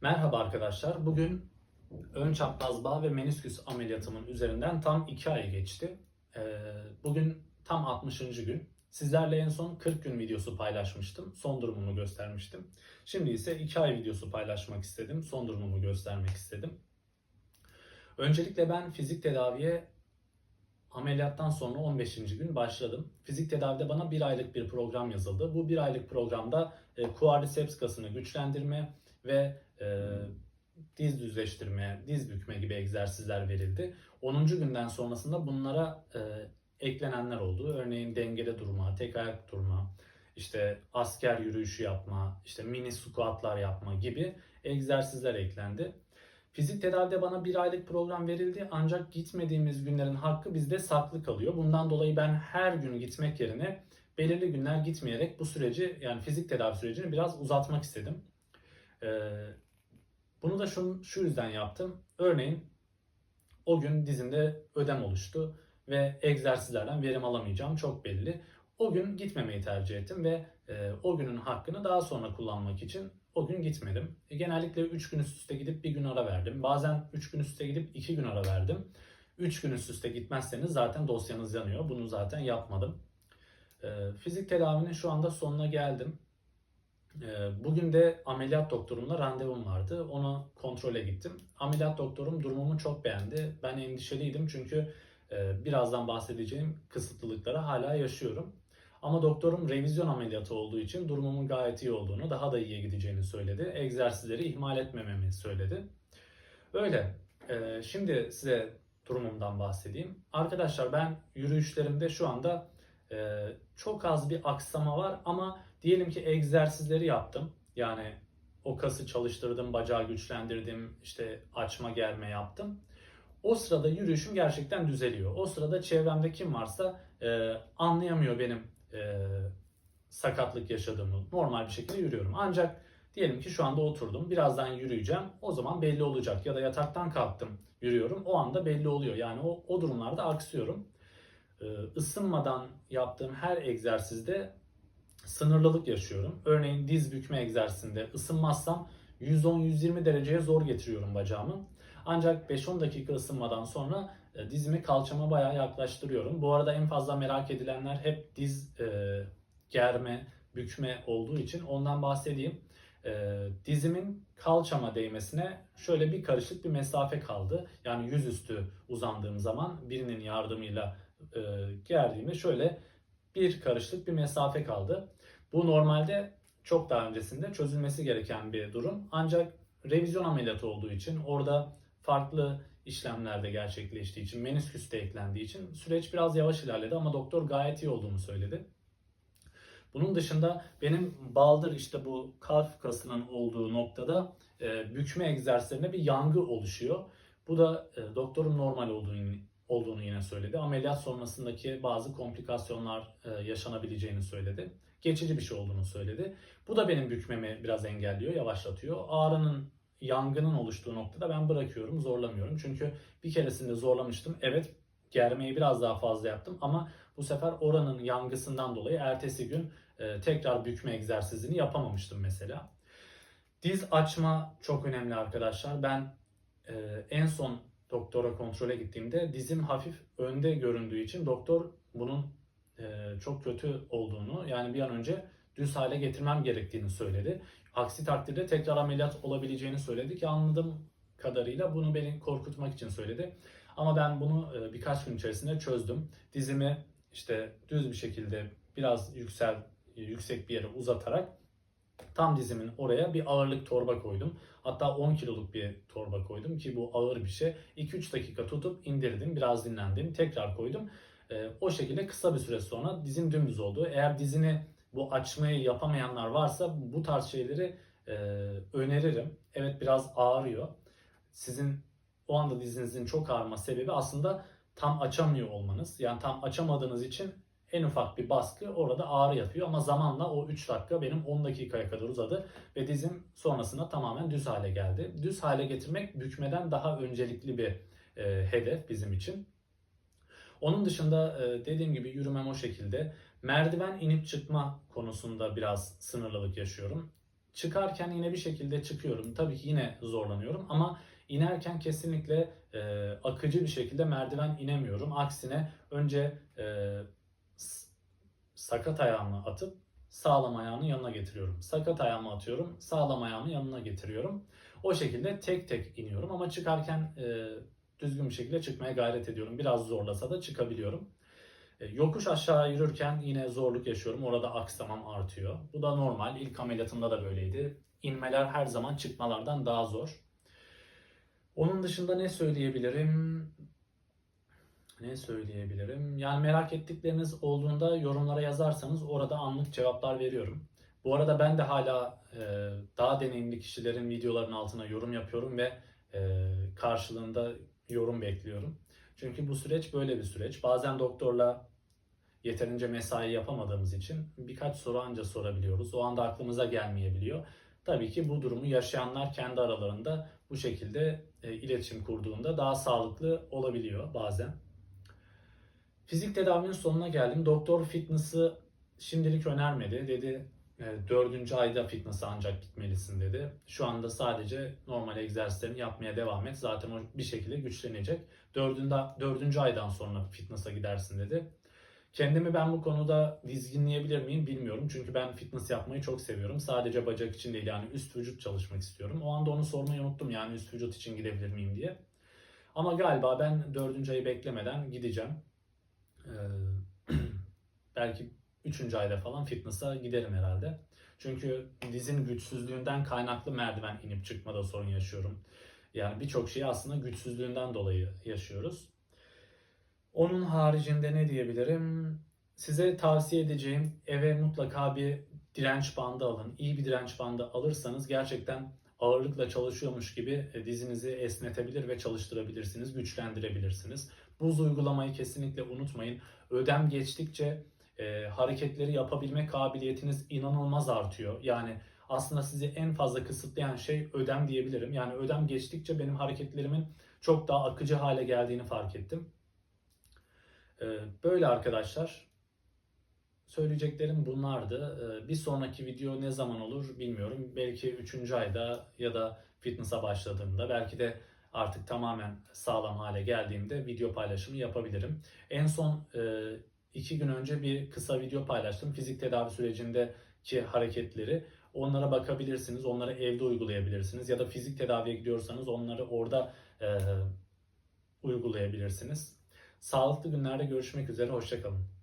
Merhaba arkadaşlar. Bugün ön çapraz bağ ve menisküs ameliyatımın üzerinden tam 2 ay geçti. Ee, Bugün tam 60. gün. Sizlerle en son 40 gün videosu paylaşmıştım. Son durumumu göstermiştim. Şimdi ise 2 ay videosu paylaşmak istedim. Son durumumu göstermek istedim. Öncelikle ben fizik tedaviye ameliyattan sonra 15. gün başladım. Fizik tedavide bana bir aylık bir program yazıldı. Bu bir aylık programda e, quadriceps kasını güçlendirme ve e, diz düzleştirme, diz bükme gibi egzersizler verildi. 10. günden sonrasında bunlara e, eklenenler oldu. Örneğin dengede durma, tek ayak durma, işte asker yürüyüşü yapma, işte mini squatlar yapma gibi egzersizler eklendi. Fizik tedavide bana bir aylık program verildi ancak gitmediğimiz günlerin hakkı bizde saklı kalıyor. Bundan dolayı ben her gün gitmek yerine belirli günler gitmeyerek bu süreci yani fizik tedavi sürecini biraz uzatmak istedim. Ee, bunu da şu, şu yüzden yaptım. Örneğin o gün dizimde ödem oluştu ve egzersizlerden verim alamayacağım çok belli. O gün gitmemeyi tercih ettim ve e, o günün hakkını daha sonra kullanmak için o gün gitmedim. E, genellikle 3 gün üst üste gidip bir gün ara verdim. Bazen 3 gün üst üste gidip 2 gün ara verdim. 3 gün üst üste gitmezseniz zaten dosyanız yanıyor. Bunu zaten yapmadım. E, fizik tedavinin şu anda sonuna geldim. E, bugün de ameliyat doktorumla randevum vardı. Onu kontrole gittim. Ameliyat doktorum durumumu çok beğendi. Ben endişeliydim çünkü e, birazdan bahsedeceğim kısıtlılıkları hala yaşıyorum. Ama doktorum revizyon ameliyatı olduğu için durumumun gayet iyi olduğunu, daha da iyiye gideceğini söyledi. Egzersizleri ihmal etmememi söyledi. Öyle. Ee, şimdi size durumumdan bahsedeyim. Arkadaşlar ben yürüyüşlerimde şu anda e, çok az bir aksama var ama diyelim ki egzersizleri yaptım. Yani o kası çalıştırdım, bacağı güçlendirdim, işte açma germe yaptım. O sırada yürüyüşüm gerçekten düzeliyor. O sırada çevremde kim varsa e, anlayamıyor benim e, sakatlık yaşadığımı. Normal bir şekilde yürüyorum. Ancak diyelim ki şu anda oturdum. Birazdan yürüyeceğim. O zaman belli olacak. Ya da yataktan kalktım yürüyorum. O anda belli oluyor. Yani o, o durumlarda aksıyorum. E, ısınmadan yaptığım her egzersizde sınırlılık yaşıyorum. Örneğin diz bükme egzersizinde ısınmazsam 110-120 dereceye zor getiriyorum bacağımı. Ancak 5-10 dakika ısınmadan sonra e, dizimi kalçama bayağı yaklaştırıyorum. Bu arada en fazla merak edilenler hep diz e, germe, bükme olduğu için ondan bahsedeyim. E, dizimin kalçama değmesine şöyle bir karışık bir mesafe kaldı. Yani yüzüstü uzandığım zaman birinin yardımıyla e, gerdiğimde şöyle bir karışlık bir mesafe kaldı. Bu normalde çok daha öncesinde çözülmesi gereken bir durum. Ancak revizyon ameliyatı olduğu için orada farklı işlemlerde gerçekleştiği için, menisküs de eklendiği için süreç biraz yavaş ilerledi ama doktor gayet iyi olduğunu söyledi. Bunun dışında benim baldır işte bu kalf kasının olduğu noktada e, bükme egzersizlerinde bir yangı oluşuyor. Bu da e, doktorun normal olduğunu olduğunu yine söyledi. Ameliyat sonrasındaki bazı komplikasyonlar e, yaşanabileceğini söyledi. Geçici bir şey olduğunu söyledi. Bu da benim bükmemi biraz engelliyor, yavaşlatıyor. Ağrının yangının oluştuğu noktada ben bırakıyorum, zorlamıyorum. Çünkü bir keresinde zorlamıştım. Evet germeyi biraz daha fazla yaptım ama bu sefer oranın yangısından dolayı ertesi gün e, tekrar bükme egzersizini yapamamıştım mesela. Diz açma çok önemli arkadaşlar. Ben e, en son doktora kontrole gittiğimde dizim hafif önde göründüğü için doktor bunun e, çok kötü olduğunu yani bir an önce düz hale getirmem gerektiğini söyledi. Aksi takdirde tekrar ameliyat olabileceğini söyledi ki anladığım kadarıyla bunu beni korkutmak için söyledi. Ama ben bunu e, birkaç gün içerisinde çözdüm. Dizimi işte düz bir şekilde biraz yüksel yüksek bir yere uzatarak tam dizimin oraya bir ağırlık torba koydum. Hatta 10 kiloluk bir torba koydum ki bu ağır bir şey. 2-3 dakika tutup indirdim, biraz dinlendim, tekrar koydum. E, o şekilde kısa bir süre sonra dizim dümdüz oldu. Eğer dizini bu açmayı yapamayanlar varsa bu tarz şeyleri e, öneririm. Evet biraz ağrıyor. Sizin o anda dizinizin çok ağrıma sebebi aslında tam açamıyor olmanız. Yani tam açamadığınız için en ufak bir baskı orada ağrı yapıyor ama zamanla o 3 dakika benim 10 dakikaya kadar uzadı ve dizim sonrasında tamamen düz hale geldi. Düz hale getirmek bükmeden daha öncelikli bir e, hedef bizim için. Onun dışında e, dediğim gibi yürümem o şekilde. Merdiven inip çıkma konusunda biraz sınırlılık yaşıyorum. çıkarken yine bir şekilde çıkıyorum. Tabii ki yine zorlanıyorum ama inerken kesinlikle e, akıcı bir şekilde merdiven inemiyorum. Aksine önce e, sakat ayağımı atıp sağlam ayağını yanına getiriyorum. Sakat ayağımı atıyorum, sağlam ayağımı yanına getiriyorum. O şekilde tek tek iniyorum ama çıkarken e, düzgün bir şekilde çıkmaya gayret ediyorum. Biraz zorlasa da çıkabiliyorum. E, Yokuş aşağı yürürken yine zorluk yaşıyorum. Orada aksamam artıyor. Bu da normal. İlk ameliyatımda da böyleydi. İnmeler her zaman çıkmalardan daha zor. Onun dışında ne söyleyebilirim? Ne söyleyebilirim? Yani merak ettikleriniz olduğunda yorumlara yazarsanız orada anlık cevaplar veriyorum. Bu arada ben de hala e, daha deneyimli kişilerin videolarının altına yorum yapıyorum ve e, karşılığında yorum bekliyorum. Çünkü bu süreç böyle bir süreç. Bazen doktorla yeterince mesai yapamadığımız için birkaç soru anca sorabiliyoruz. O anda aklımıza gelmeyebiliyor. Tabii ki bu durumu yaşayanlar kendi aralarında bu şekilde e, iletişim kurduğunda daha sağlıklı olabiliyor bazen. Fizik tedavinin sonuna geldim. Doktor fitness'ı şimdilik önermedi. Dedi e, dördüncü ayda fitness'a ancak gitmelisin dedi. Şu anda sadece normal egzersizlerini yapmaya devam et. Zaten o bir şekilde güçlenecek. Dördüncü, dördüncü aydan sonra fitness'a gidersin dedi. Kendimi ben bu konuda dizginleyebilir miyim bilmiyorum. Çünkü ben fitness yapmayı çok seviyorum. Sadece bacak için değil yani üst vücut çalışmak istiyorum. O anda onu sormayı unuttum yani üst vücut için gidebilir miyim diye. Ama galiba ben dördüncü ayı beklemeden gideceğim. Ee, belki üçüncü ayda falan fitness'a giderim herhalde. Çünkü dizin güçsüzlüğünden kaynaklı merdiven inip çıkmada sorun yaşıyorum. Yani birçok şeyi aslında güçsüzlüğünden dolayı yaşıyoruz. Onun haricinde ne diyebilirim? Size tavsiye edeceğim eve mutlaka bir direnç bandı alın. İyi bir direnç bandı alırsanız gerçekten ağırlıkla çalışıyormuş gibi e, dizinizi esnetebilir ve çalıştırabilirsiniz, güçlendirebilirsiniz. Buz uygulamayı kesinlikle unutmayın. Ödem geçtikçe e, hareketleri yapabilme kabiliyetiniz inanılmaz artıyor. Yani aslında sizi en fazla kısıtlayan şey ödem diyebilirim. Yani ödem geçtikçe benim hareketlerimin çok daha akıcı hale geldiğini fark ettim. Ee, Böyle arkadaşlar. Söyleyeceklerim bunlardı. Ee, Bir sonraki video ne zaman olur bilmiyorum. Belki 3. ayda ya da fitness'a başladığımda belki de artık tamamen sağlam hale geldiğimde video paylaşımı yapabilirim. En son e, iki gün önce bir kısa video paylaştım. Fizik tedavi sürecindeki hareketleri. Onlara bakabilirsiniz. Onları evde uygulayabilirsiniz. Ya da fizik tedaviye gidiyorsanız onları orada e, uygulayabilirsiniz. Sağlıklı günlerde görüşmek üzere. Hoşçakalın.